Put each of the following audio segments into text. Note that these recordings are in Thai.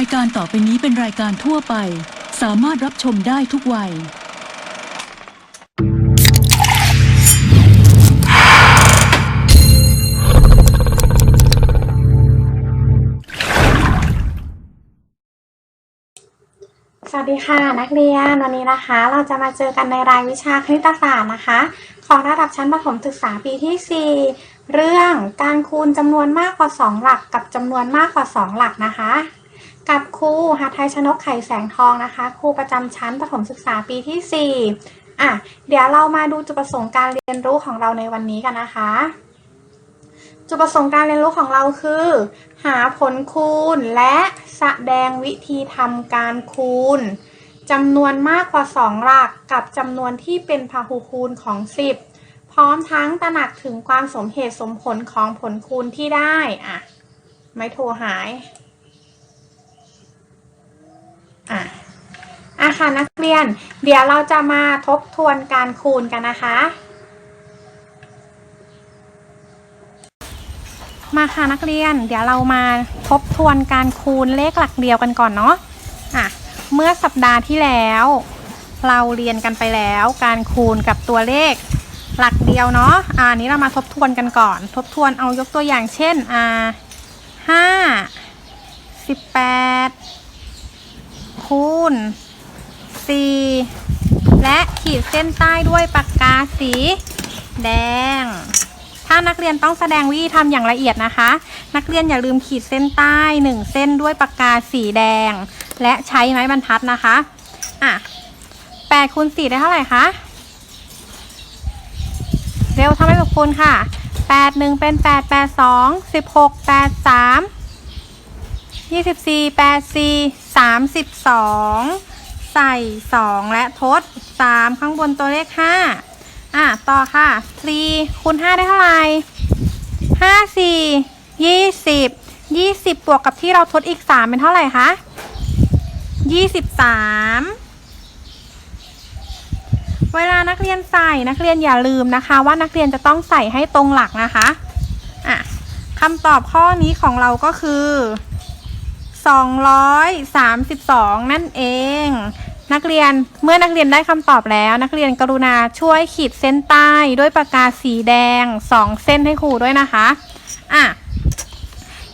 ายการต่อไปนี้เป็นรายการทั่วไป สามารถรับชมได้ทุกวัย สวัสดีค่ะนักเรียนวันนี้นะคะ เราจะมาเจอกันในรายวิชาคณิตศาสตร์นะคะ ของระดับชั้นประถมศึกษาปีที่ 4 เรื่องการคูณจำนวนมากกว่า 2 หลักกับจำนวนมากกว่า 2 หลักนะคะ กับครูหาไทยชนกไข่แสงทองนะคะ ครูประจำชั้นประถมศึกษาปีที่ 4 อะ เดี๋ยวเรามาดูจุดประสงค์การเรียนรู้ของเราในวันนี้กันนะคะ จุดประสงค์การเรียนรู้ของเราคือ หาผลคูณและแสดงวิธีทำการคูณจำนวนมากกว่า 2 หลักกับจำนวนที่เป็นพหุคูณของ 10 พร้อมทั้งตระหนักถึงความสมเหตุสมผลของผลคูณที่ได้ อะ ไม่โทรหายอะ อะค่ะนักเรียน เดี๋ยวเราจะมาทบทวนการคูณกันนะคะ มาค่ะนักเรียน เดี๋ยวเรามาทบทวนการคูณเลขหลักเดียวกันก่อนเนาะอะเมื่อสัปดาห์ที่แล้ว เราเรียนกันไปแล้ว การคูณกับตัวเลขหลักเดียวเนาะอ่าอันนี้เรามาทบทวนกันก่อน ทบทวนเอายกตัวอย่างเช่นอ่าห้าสิบแปดคูณ 4 และขีดเส้นใต้ด้วยปากกาสี แดง ถ้านักเรียนต้องแสดงวิธีทำอย่างละเอียดนะคะ นักเรียนอย่าลืมขีดเส้นใต้ 1 เส้นด้วยปากกาสีแดง และใช้ไม้บรรทัดนะคะอะ8คูณ4ได้เท่าไหร่คะเร็วทำให้กับคุณค่ะ 8 1 เป็น 8 8 2 16 8 3 24 8 4 32 ใส่สองและทดสามข้างบนตัวเลขห้าอะ ต่อค่ะสี่คูณห้าได้เท่าไหร่ห้าสี่ยี่สิบยี่สิบบวกกับที่เราทดอีกสามเป็นเท่าไหร่คะยี่สิบสามเวลานักเรียนใส่นักเรียนอย่าลืมนะคะ ว่านักเรียนจะต้องใส่ให้ตรงหลักนะคะอะคำตอบข้อนี้ของเราก็คือ 232 นั่นเอง นักเรียนเมื่อนักเรียนได้คำตอบแล้ว นักเรียนกรุณาช่วยขีดเส้นใต้ด้วยปากกาสีแดง2เส้นให้ครูด้วยนะคะอะ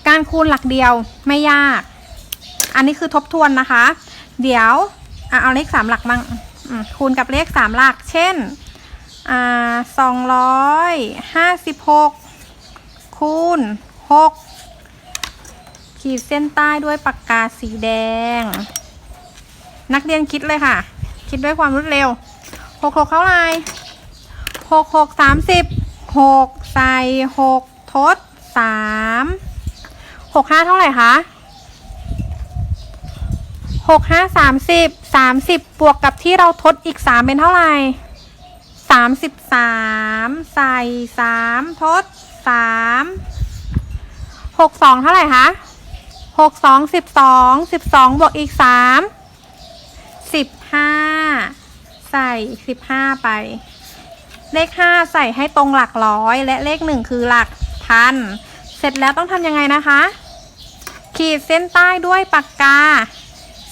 การคูณหลักเดียวไม่ยาก อันนี้คือทบทวนนะคะ เดี๋ยวอะเอาเลข3หลักมั่งคูณกับเลข3หลัก เช่นอ่า256คูณ6ขีดเส้นใต้ด้วยปากกาสีแดง นักเรียนคิดเลยค่ะ คิดด้วยความรวดเร็วหกหกเท่าไหร่หกหกสามสิบหกใส่หกทดสามหกห้าเท่าไหร่คะหกห้าสามสิบสามสิบบวกกับที่เราทดอีกสามเป็นเท่าไหร่สามสิบสามใส่สามทดสามหกสองเท่าไหร่คะหกสองสิบสองสิบสองบวกอีกสาม สิบห้าใส่สิบห้าไป เลขห้าใส่ให้ตรงหลักร้อย และเลขหนึ่งคือหลักพัน เสร็จแล้วต้องทำยังไงนะคะ ขีดเส้นใต้ด้วยปากกา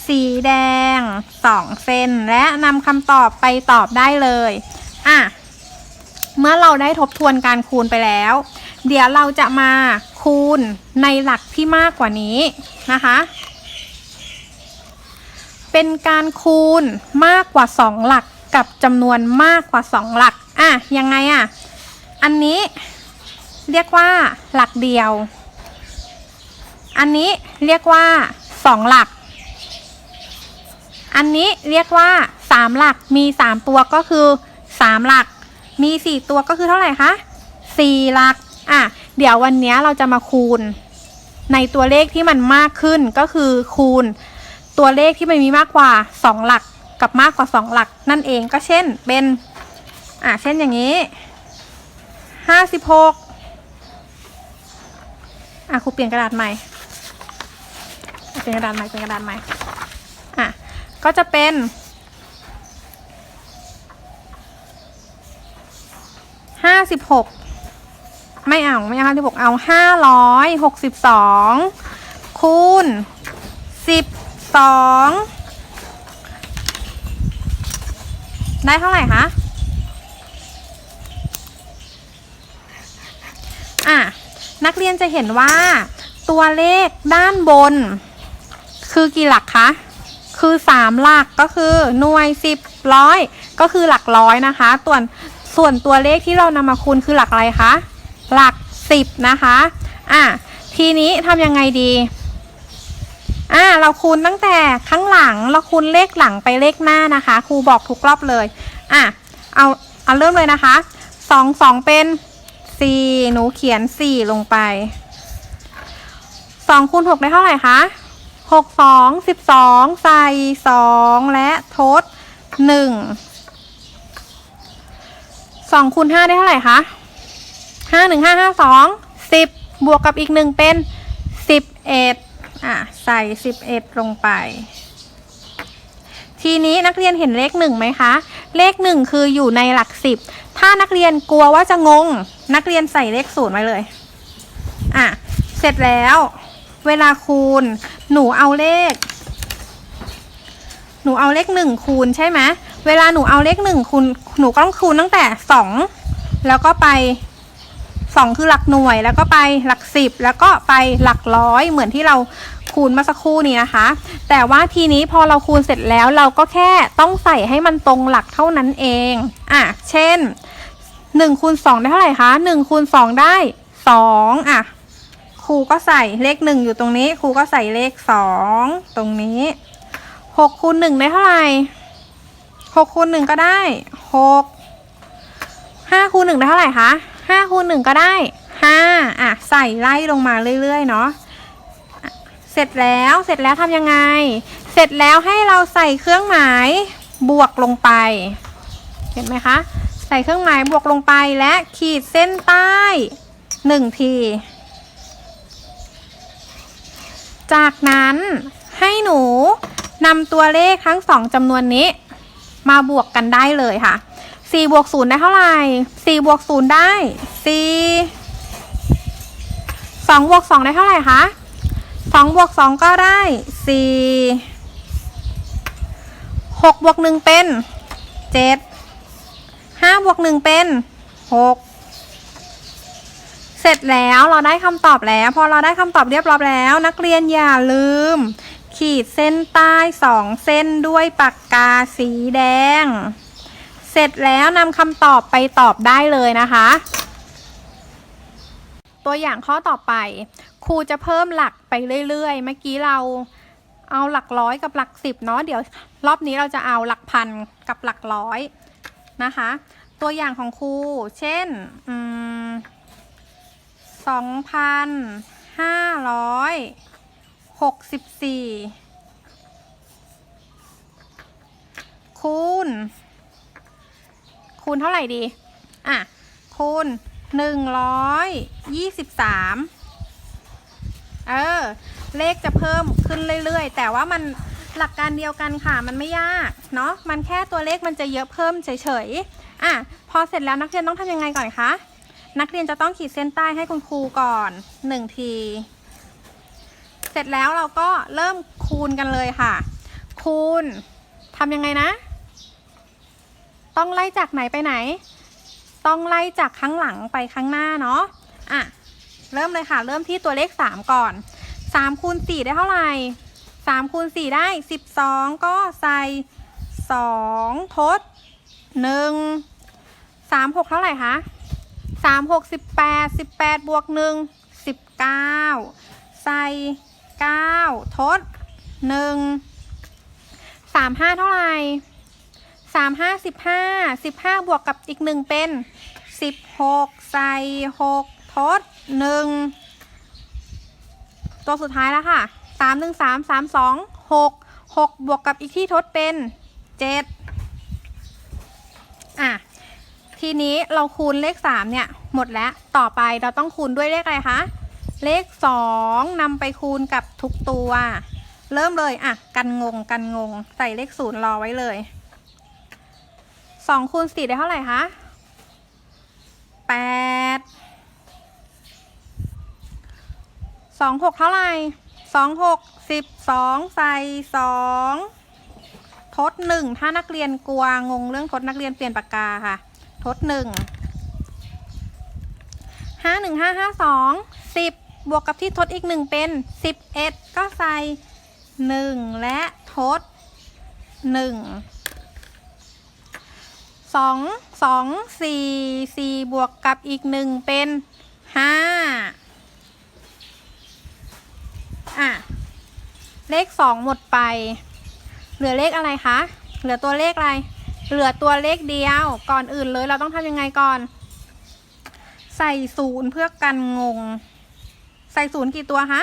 สีแดงสองเส้น และนำคำตอบไปตอบได้เลยอะเมื่อเราได้ทบทวนการคูณไปแล้ว เดี๋ยวเราจะมาคูณในหลักที่มากกว่านี้นะคะ เป็นการคูณมากกว่า 2 หลักกับจำนวนมากกว่า 2 หลัก อะ ยังไงอะ อันนี้เรียกว่าหลักเดียว อันนี้เรียกว่า 2 หลัก อันนี้เรียกว่า 3 หลัก มี 3 ตัวก็คือ 3 หลัก มี 4 ตัวก็คือเท่าไหร่คะ 4 หลัก อะ เดี๋ยววันนี้เราจะมาคูณ ในตัวเลขที่มันมากขึ้นก็คือคูณ ตัวเลขที่มันมีมากกว่า 2 หลักกับมากกว่า 2 หลัก นั่นเองก็เช่นเป็นอะเช่นอย่างนี้56อะครูเปลี่ยนกระดาษใหม่เปลี่ยนกระดาษใหม่เปลี่ยนกระดาษใหม่อะก็จะเป็นห้าสิบหกไม่เอาไม่เอาห้าสิบหกเอาห้าร้อยหกสิบสองคูณสิบ สองได้เท่าไหร่คะอะนักเรียนจะเห็นว่าตัวเลขด้านบน คือกี่หลักคะ คือสามหลักก็คือหน่วยสิบร้อยก็คือหลักร้อยนะคะส่วนส่วนตัวเลขที่เรานำมาคูณคือหลักอะไรคะ หลักสิบนะคะ อะ ทีนี้ทำยังไงดี อ่าเราคูณตั้งแต่ข้างหลังเราคูณเลขหลังไปเลขหน้านะคะครูบอกทุกรอบเลยอะเอาเอาเริ่มเลยนะคะสองสองเป็นสี่หนูเขียนสี่ลงไปสองคูณหกได้เท่าไหร่คะหกสองสิบสองใส่สองและทดหนึ่งสองคูณห้าได้เท่าไหร่คะห้าหนึ่งห้าห้าสองสิบบวกกับอีกหนึ่งเป็นสิบเอ็ด อะใส่สิบเอ็ดลงไป ทีนี้นักเรียนเห็นเลขหนึ่งไหมคะ เลขหนึ่งคืออยู่ในหลักสิบถ้านักเรียนกลัวว่าจะงง นักเรียนใส่เลขศูนย์ไว้เลยอะเสร็จแล้ว เวลาคูณ หนูเอาเลข หนูเอาเลขหนึ่งคูณใช่ไหมเวลาหนูเอาเลขหนึ่งคูณหนูก็ต้องคูณตั้งแต่สองแล้วก็ไป สองคือหลักหน่วยแล้วก็ไปหลักสิบแล้วก็ไปหลักร้อยเหมือนที่เราคูณเมื่อสักครู่นี้นะคะ แต่ว่าทีนี้พอเราคูณเสร็จแล้วเราก็แค่ต้องใส่ให้มันตรงหลักเท่านั้นเองอะเช่นหนึ่งคูณสองได้เท่าไหร่คะหนึ่งคูณสองได้สองอะครูก็ใส่เลขหนึ่งอยู่ตรงนี้ครูก็ใส่เลขสองตรงนี้หกคูณหนึ่งได้เท่าไหร่หกคูณหนึ่งก็ได้หกห้าคูณหนึ่งได้เท่าไหร่คะ ห้าคูณหนึ่งก็ได้ห้าอะใส่ไล่ลงมาเรื่อยๆเนาะเสร็จแล้วเสร็จแล้วทำยังไง เสร็จแล้วให้เราใส่เครื่องหมายบวกลงไป เห็นไหมคะ ใส่เครื่องหมายบวกลงไปและขีดเส้นใต้หนึ่งที จากนั้นให้หนูนำตัวเลขทั้งสองจำนวนนี้ มาบวกกันได้เลยค่ะ 4บวก0ได้เท่าไหร่4บวก0ได้4 2บวก2ได้เท่าไหร่คะ2บวก2ก็ได้4 6บวก1เป็น7 5บวก1เป็น6เสร็จแล้วเราได้คำตอบแล้ว พอเราได้คำตอบเรียบร้อยแล้ว นักเรียนอย่าลืม ขีดเส้นใต้สองเส้นด้วยปากกาสีแดง เสร็จแล้วนำคำตอบไปตอบได้เลยนะคะ ตัวอย่างข้อต่อไป ครูจะเพิ่มหลักไปเรื่อยๆ เมื่อกี้เราเอาหลักร้อยกับหลักสิบเนาะเดี๋ยวรอบนี้เราจะเอาหลักพันกับหลักร้อยนะคะ ตัวอย่างของครูเช่นสองพันห้าร้อยหกสิบสี่คูณ คูณเท่าไหร่ดี อะ คูณหนึ่งร้อยยี่สิบสามเออ เลขจะเพิ่มขึ้นเรื่อยๆ แต่ว่ามันหลักการเดียวกันค่ะ มันไม่ยาก เนาะ มันแค่ตัวเลขมันจะเยอะเพิ่มเฉยๆ อะ พอเสร็จแล้วนักเรียนต้องทำยังไงก่อนคะ นักเรียนจะต้องขีดเส้นใต้ให้คุณครูก่อนหนึ่งที เสร็จแล้วเราก็เริ่มคูณกันเลยค่ะ คูณทำยังไงนะ ต้องไล่จากไหนไปไหน ต้องไล่จากข้างหลังไปข้างหน้าเนาะอะเริ่มเลยค่ะ เริ่มที่ตัวเลข 3 ก่อน3คูณ4ได้เท่าไหร่3คูณ4ได้ 12 ก็ใส่ 2 ทด 1 3 6 เท่าไหร่คะสามหกสิบแปดสิบแปดบวกหนึ่งสิบเก้าใส่เก้าทดหนึ่งสามห้าเท่าไหร่ สามห้าสิบห้าสิบห้าบวกกับอีกหนึ่งเป็นสิบหกใส่หกทดหนึ่งตัวสุดท้ายแล้วค่ะสามหนึ่งสามสามสองหกหกบวกกับอีกที่ทดเป็นเจ็ดอะทีนี้เราคูณเลข3เนี่ยหมดแล้วต่อไปเราต้องคูณด้วยเลขอะไรคะเลข2นำไปคูณกับทุกตัว เริ่มเลยอะ กันงงกันงง ใส่เลขศูนย์รอไว้เลย 2คูณ4ได้เท่าไหร่คะ8 2 6เท่าไหร่สองหกสิบสองใส่สองทดหนึ่งถ้านักเรียนกลัวงงเรื่องทดนักเรียนเปลี่ยนปากกาค่ะ ทดหนึ่งห้าหนึ่งห้าห้าสองสิบบวกกับที่ทดอีกหนึ่งเป็นสิบเอ็ดก็ใส่หนึ่งและทดหนึ่ง สองสองสี่สี่บวกกับอีกหนึ่งเป็นห้าอะ เลขสองหมดไป เหลือเลขอะไรคะ เหลือตัวเลขอะไร เหลือตัวเลขเดียว ก่อนอื่นเลยเราต้องทำยังไงก่อน ใส่ศูนย์เพื่อกันงง ใส่ศูนย์กี่ตัวคะ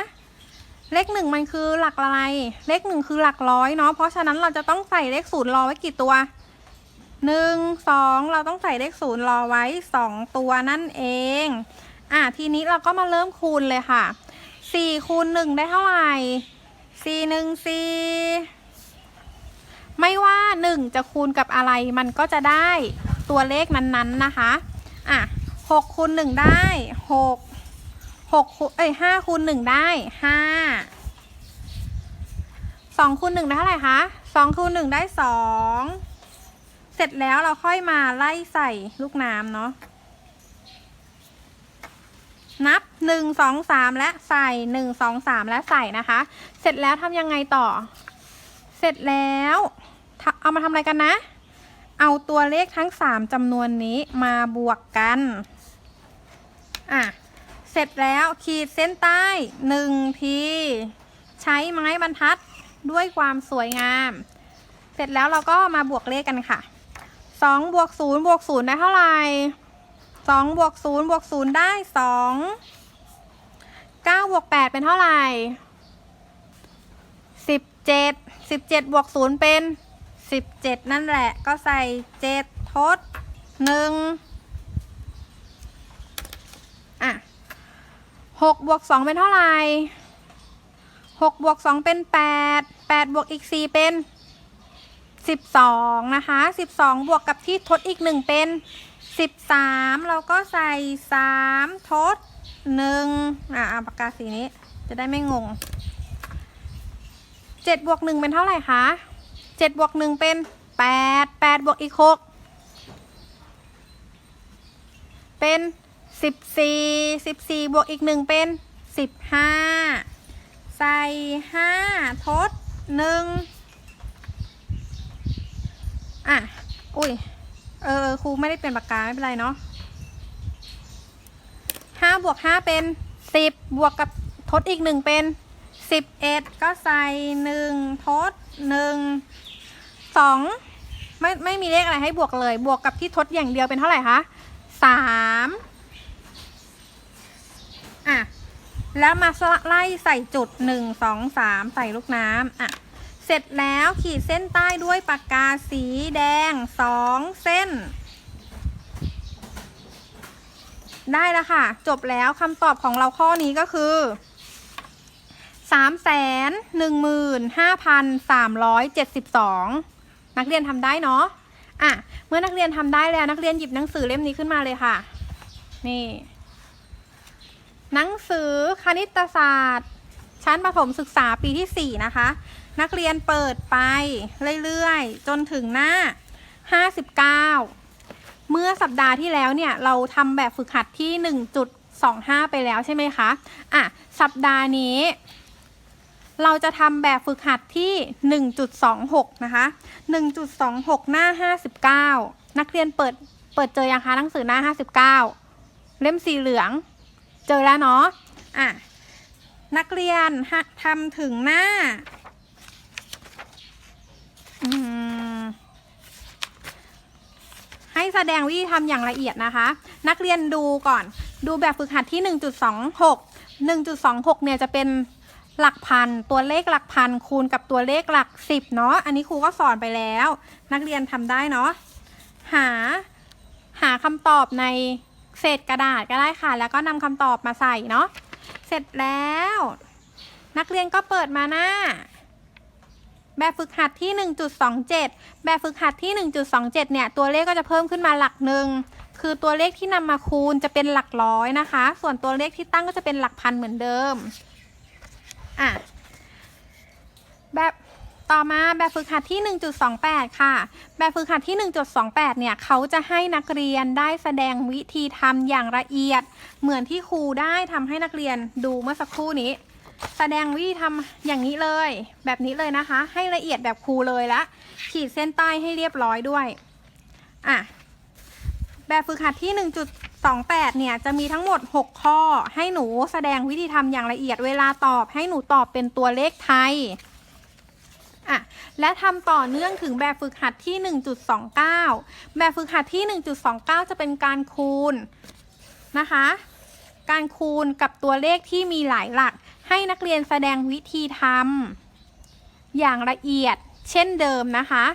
เลขหนึ่งมันคือหลักอะไร เลขหนึ่งคือหลักร้อยเนาะ เพราะฉะนั้นเราจะต้องใส่เลขศูนย์รอไว้กี่ตัว หนึ่งสองเราต้องใส่เลขศูนย์รอไว้สองตัวนั่นเอง อะทีนี้เราก็มาเริ่มคูณเลยค่ะสี่คูณหนึ่งได้เท่าไหร่สี่หนึ่งสี่ไม่ว่าหนึ่งจะคูณกับอะไรมันก็จะได้ตัวเลขนั้นๆนะคะ อะหกคูณหนึ่งได้หกหกคูณเอ้ยห้าคูณหนึ่งได้ห้าสองคูณหนึ่งได้เท่าไหร่คะสองคูณหนึ่งได้สอง เสร็จแล้วเราค่อยมาไล่ใส่ลูกน้ำเนาะนับหนึ่งสองสามและใส่หนึ่งสองสามและใส่นะคะ เสร็จแล้วทำยังไงต่อ เสร็จแล้วเอามาทำอะไรกันนะ เอาตัวเลขทั้งสามจำนวนนี้มาบวกกันอะเสร็จแล้วขีดเส้นใต้หนึ่งทีใช้ไม้บรรทัดด้วยความสวยงาม เสร็จแล้วเราก็มาบวกเลขกันค่ะ สองบวกศูนย์บวกศูนย์ได้เท่าไหร่สองบวกศูนย์บวกศูนย์ได้สองเก้าบวกแปดเป็นเท่าไหร่สิบเจ็ดสิบเจ็ดบวกศูนย์เป็นสิบเจ็ดนั่นแหละ ก็ใส่เจ็ดทดหนึ่งอะหกบวกสองเป็นเท่าไหร่หกบวกสองเป็นแปดแปดบวกอีกสี่เป็น สิบสองนะคะสิบสองบวกกับที่ทดอีกหนึ่งเป็นสิบสามเราก็ใส่สามทดหนึ่งอะเอาปากกาสีนี้จะได้ไม่งงเจ็ดบวกหนึ่งเป็นเท่าไหร่คะเจ็ดบวกหนึ่งเป็นแปดแปดบวกอีกหกเป็นสิบสี่สิบสี่บวกอีกหนึ่งเป็นสิบห้าใส่ห้าทดหนึ่ง อะ อุ้ย เออครูไม่ได้เปลี่ยนปากกาไม่เป็นไรเนาะห้าบวกห้าเป็นสิบบวกกับทดอีกหนึ่งเป็นสิบเอ็ดก็ใส่หนึ่งทดหนึ่งสองไม่ไม่มีเลขอะไรให้บวกเลย บวกกับที่ทดอย่างเดียวเป็นเท่าไหร่คะสามอะ แล้วมาไล่ใส่จุดหนึ่งสองสามใส่ลูกน้ำอะ เสร็จแล้วขีดเส้นใต้ด้วยปากกาสีแดงสองเส้น ได้แล้วค่ะ จบแล้วคำตอบของเราข้อนี้ก็คือสามแสนหนึ่งหมื่นห้าพันสามร้อยเจ็ดสิบสองนักเรียนทำได้เนาะอะ เมื่อนักเรียนทำได้แล้วนักเรียนหยิบหนังสือเล่มนี้ขึ้นมาเลยค่ะ นี่ หนังสือคณิตศาสตร์ ชั้นประถมศึกษาปีที่ 4 นะคะ นักเรียนเปิดไปเรื่อยๆ จนถึงหน้า 59 เมื่อสัปดาห์ที่แล้วเนี่ย เราทำแบบฝึกหัดที่ 1.25 ไปแล้วใช่ไหมคะ อะ สัปดาห์นี้ เราจะทำแบบฝึกหัดที่ 1.26 นะคะ 1.26 หน้า 59 นักเรียนเปิดเปิดเจอยังคะหนังสือหน้า 59 เล่มสีเหลือง เจอแล้วเนาะ อะ นักเรียนทำถึงหน้าให้แสดงวิธีทำอย่างละเอียดนะคะ นักเรียนดูก่อน ดูแบบฝึกหัดที่ 1.26 1.26 เนี่ยจะเป็นหลักพัน ตัวเลขหลักพัน คูณกับตัวเลขหลักสิบเนาะ อันนี้ครูก็สอนไปแล้ว นักเรียนทำได้เนาะ หา หาคำตอบในเศษกระดาษก็ได้ค่ะ แล้วก็นำคำตอบมาใส่เนาะ เสร็จแล้ว นักเรียนก็เปิดมาหน้า แบบฝึกหัดที่ 1.27 แบบฝึกหัดที่ 1.27 เนี่ย ตัวเลขก็จะเพิ่มขึ้นมาหลักหนึ่ง คือตัวเลขที่นำมาคูณจะเป็นหลักร้อยนะคะ ส่วนตัวเลขที่ตั้งก็จะเป็นหลักพันเหมือนเดิม อะ แบบ ต่อมาแบบฝึกหัดที่ 1.28 ค่ะ แบบฝึกหัดที่ 1.28 เนี่ยเขาจะให้นักเรียนได้แสดงวิธีทำอย่างละเอียด เหมือนที่ครูได้ทำให้นักเรียนดูเมื่อสักครู่นี้ แสดงวิธีทำอย่างนี้เลย แบบนี้เลยนะคะ ให้ละเอียดแบบครูเลยละ ขีดเส้นใต้ให้เรียบร้อยด้วย อะ แบบฝึกหัดที่ 1.28 เนี่ยจะมีทั้งหมด 6 ข้อ ให้หนูแสดงวิธีทำอย่างละเอียด เวลาตอบให้หนูตอบเป็นตัวเลขไทย อะและทำต่อเนื่องถึงแบบฝึกหัดที่ 1.29 แบบฝึกหัดที่ 1.29 จะเป็นการคูณนะคะ การคูณกับตัวเลขที่มีหลายหลัก ให้นักเรียนแสดงวิธีทำอย่างละเอียดเช่นเดิมนะคะ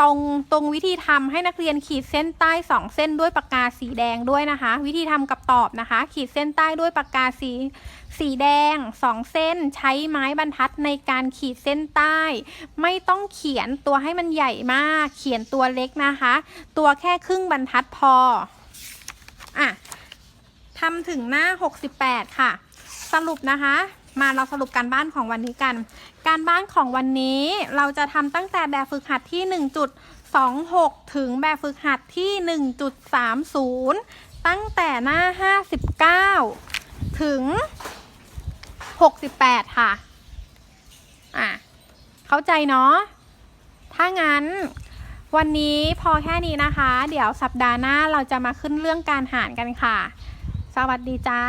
ตรงตรงวิธีทำให้นักเรียนขีดเส้นใต้ 2 เส้นด้วยปากกาสีแดงด้วยนะคะ วิธีทำกับตอบนะคะ ขีดเส้นใต้ด้วยปากกาสีสีแดง 2 เส้น ใช้ไม้บรรทัดในการขีดเส้นใต้ ไม่ต้องเขียนตัวให้มันใหญ่มาก เขียนตัวเล็กนะคะ ตัวแค่ครึ่งบรรทัดพออะทำถึงหน้า 68 ค่ะ สรุปนะคะ มาเราสรุปการบ้านของวันนี้กัน การบ้านของวันนี้เราจะทำตั้งแต่แบบฝึกหัดที่ 1.26 ถึงแบบฝึกหัดที่ 1.30 ตั้งแต่หน้า 59 ถึง 68 ค่ะ อะ เข้าใจเนาะ ถ้างั้นวันนี้พอแค่นี้นะคะ เดี๋ยวสัปดาห์หน้าเราจะมาขึ้นเรื่องการหารกันค่ะ สวัสดีจ้า